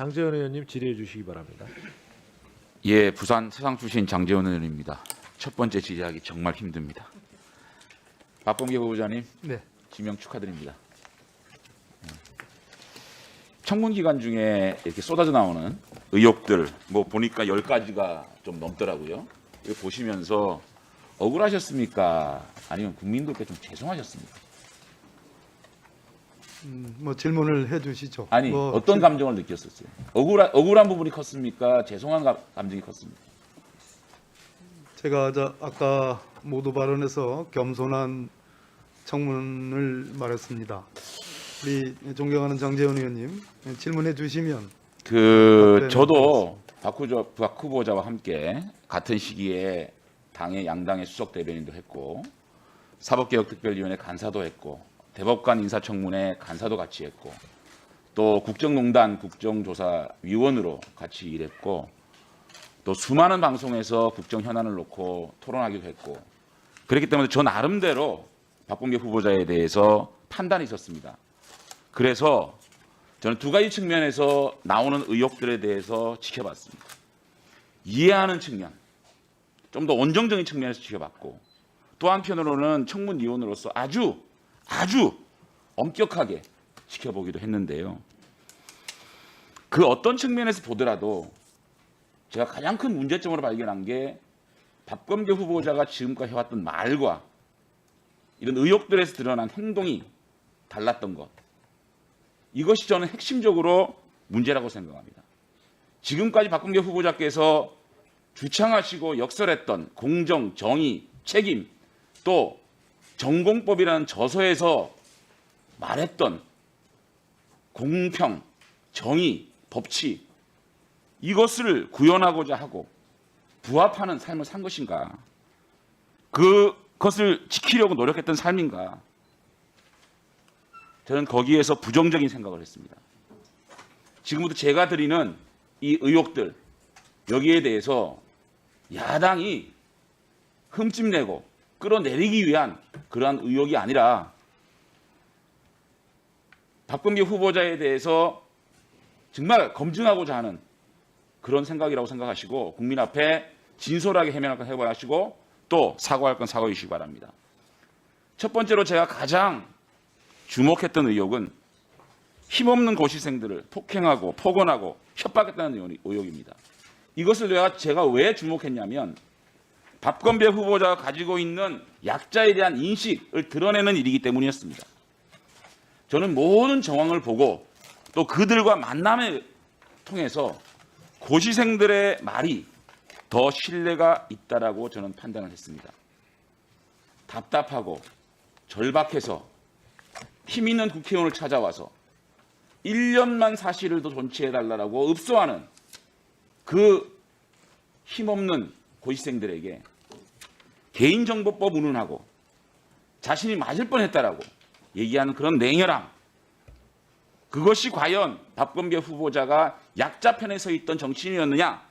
장재현 의원님 질의해 주시기 바랍니다. 예, 부산 서상 출신 장재원 의원입니다. 첫 번째 질의하기 정말 힘듭니다. 박범계 후보자님 네. 지명 축하드립니다. 음. 청문 기간 중에 이렇게 쏟아져 나오는 의혹들 뭐 보니까 열 가지가 좀 넘더라고요. 이거 보시면서 억울하셨습니까? 아니면 국민들께 좀 죄송하셨습니까? 음, 뭐 질문을 해주시죠. 아니 뭐 어떤 질- 감정을 느꼈었어요? 억울한 억울한 부분이 컸습니까? 죄송한 가- 감정이 컸습니까? 제가 저 아까 모두 발언에서 겸손한 청문을 말했습니다. 우리 존경하는 장재원 의원님 질문해 주시면 그 답변을 저도 박 후보자, 박 후보자와 함께 같은 시기에 당의 양당의 수석 대변인도 했고 사법개혁특별위원회 간사도 했고 대법관 인사청문회 간사도 같이 했고 또 국정농단 국정조사위원으로 같이 일했고 또 수많은 방송에서 국정 현안을 놓고 토론하기도 했고 그렇기 때문에 저 나름대로 박범계 후보자에 대해서 판단이 있었습니다. 그래서 저는 두 가지 측면에서 나오는 의혹들에 대해서 지켜봤습니다. 이해하는 측면, 좀 더 원정적인 측면에서 지켜봤고, 또 한편으로는 청문위원으로서 아주 아주 엄격하게 지켜보기도 했는데요. 그 어떤 측면에서 보더라도 제가 가장 큰 문제점으로 발견한 게 박범계 후보자가 지금까지 해왔던 말과 이런 의혹들에서 드러난 행동이 달랐던 것. 이것이 저는 핵심적으로 문제라고 생각합니다. 지금까지 박범계 후보자께서 주창하시고 역설했던 공정, 정의, 책임, 또 전공법이라는 저서에서 말했던 공평, 정의, 법치 이것을 구현하고자 하고 부합하는 삶을 산 것인가? 그것을 지키려고 노력했던 삶인가? 저는 거기에서 부정적인 생각을 했습니다. 지금부터 제가 드리는 이 의혹들 여기에 대해서 야당이 흠집내고 끌어내리기 위한 그러한 의혹이 아니라 박범계 후보자에 대해서 정말 검증하고자 하는 그런 생각이라고 생각하시고 국민 앞에 진솔하게 해명할 건 해보시고 또 사과할 건 사과해 주시기 바랍니다. 첫 번째로 제가 가장 주목했던 의혹은 힘없는 고시생들을 폭행하고 폭언하고 협박했다는 의혹- 의혹입니다. 이것을 제가 왜 주목했냐면 박건배 후보자가 가지고 있는 약자에 대한 인식을 드러내는 일이기 때문이었습니다. 저는 모든 정황을 보고 또 그들과 만남을 통해서 고시생들의 말이 더 신뢰가 있다라고 저는 판단을 했습니다. 답답하고 절박해서 힘 있는 국회의원을 찾아와서 1년만 사실을 더 존치해달라고 읍소하는 그 힘없는 고시생들에게 개인정보법 운운하고 자신이 맞을 뻔했다라고 얘기하는 그런 냉혈함 그것이 과연 박범계 후보자가 약자 편에 서 있던 정치인이었느냐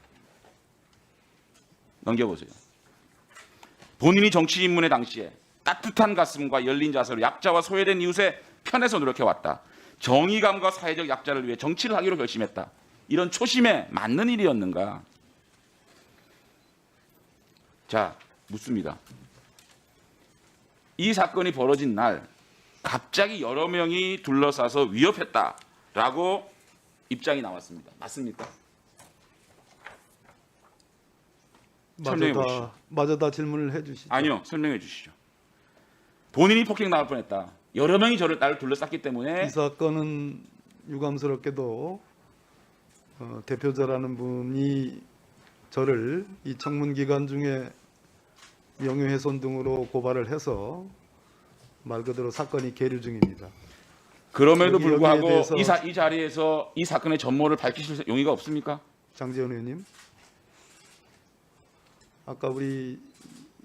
넘겨보세요. 본인이 정치 입문의 당시에 따뜻한 가슴과 열린 자세로 약자와 소외된 이웃의 편에서 노력해왔다. 정의감과 사회적 약자를 위해 정치를 하기로 결심했다. 이런 초심에 맞는 일이었는가? 자, 묻습니다. 이 사건이 벌어진 날 갑자기 여러 명이 둘러싸서 위협했다라고 입장이 나왔습니다. 맞습니까? 설명해 보시죠. 마저 다 질문을 해 주시죠. 아니요, 설명해 주시죠. 본인이 폭행 나갈 뻔했다. 여러 명이 저를 나를 둘러쌌기 때문에 이 사건은 유감스럽게도 어, 대표자라는 분이 저를 이 청문 기간 중에 명예훼손 등으로 고발을 해서 말 그대로 사건이 계류 중입니다. 그럼에도 여기- 불구하고 이, 사, 이 자리에서 이 사건의 전모를 밝히실 용의가 없습니까? 장재원 의원님, 아까 우리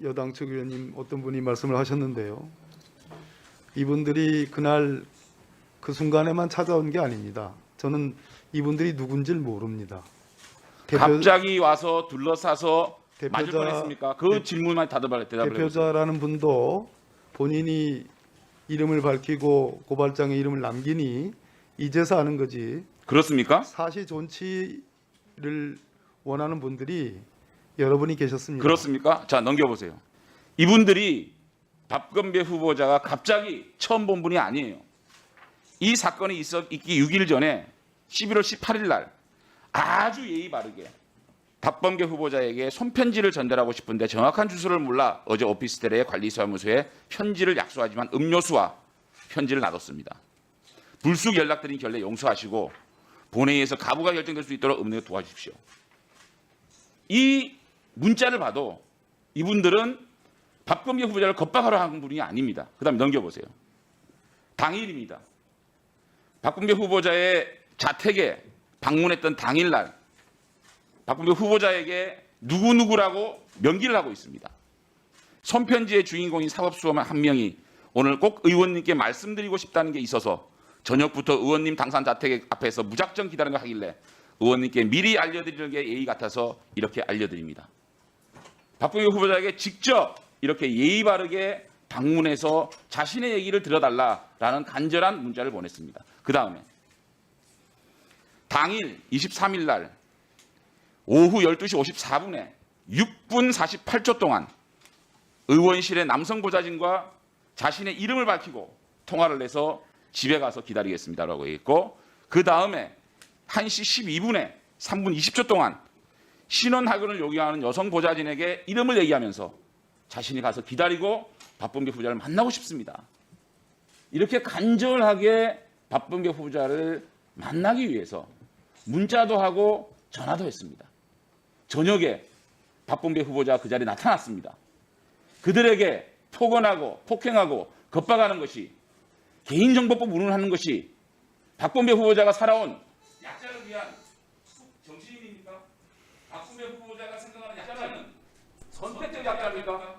여당 측 의원님 어떤 분이 말씀을 하셨는데요. 이분들이 그날 그 순간에만 찾아온 게 아닙니다. 저는 이분들이 누군지를 모릅니다. 대표, 갑자기 와서 둘러싸서 맞을 대표자- 뻔했습니까? 그 대- 질문만 다들 대답을 해보세요. 대표자라는 분도 본인이 이름을 밝히고 고발장에 이름을 남기니 이제서 아는 거지 그렇습니까? 사시 존치를 원하는 분들이 여러분이 계셨습니다. 그렇습니까? 자 넘겨보세요. 이분들이 박건배 후보자가 갑자기 처음 본 분이 아니에요. 이 사건이 있어 있기 6일 전에 11월 18일 날 아주 예의 바르게 박범계 후보자에게 손편지를 전달하고 싶은데 정확한 주소를 몰라 어제 오피스텔의 관리사무소에 편지를 약속하지만 음료수와 편지를 놔뒀습니다. 불쑥 연락드린 결례 용서하시고 본회의에서 가부가 결정될 수 있도록 음료 도와주십시오. 이 문자를 봐도 이분들은 박범계 후보자를 겁박하러 한 분이 아닙니다. 그 다음 넘겨보세요. 당일입니다. 박범계 후보자의 자택에 방문했던 당일날 박범계 후보자에게 누구누구라고 명기를 하고 있습니다. 손편지의 주인공인 사법수험한 한 명이 오늘 꼭 의원님께 말씀드리고 싶다는 게 있어서 저녁부터 의원님 당산 자택 앞에서 무작정 기다리는 거 하길래 의원님께 미리 알려드리는 게 예의 같아서 이렇게 알려드립니다. 박봉계 후보자에게 직접 이렇게 예의 바르게 방문해서 자신의 얘기를 들어달라라는 간절한 문자를 보냈습니다. 그 다음에 당일 23일 날 오후 12시 54분에 6분 48초 동안 의원실의 남성 보좌진과 자신의 이름을 밝히고 통화를 해서 집에 가서 기다리겠습니다라고 했고 그 다음에 1시 12분에 3분 20초 동안 신원 확인을 요구하는 여성 보좌진에게 이름을 얘기하면서 자신이 가서 기다리고 박범계 후보자를 만나고 싶습니다. 이렇게 간절하게 박범계 후보자를 만나기 위해서 문자도 하고 전화도 했습니다. 저녁에 박범계 후보자 그 자리에 나타났습니다. 그들에게 폭언하고 폭행하고 겁박하는 것이 개인정보법 운운하는 것이 박범계 후보자가 살아온 약자를 위한 정치인입니까? 박범계 후보자가 생각하는 약자는 선택적 약자입니까?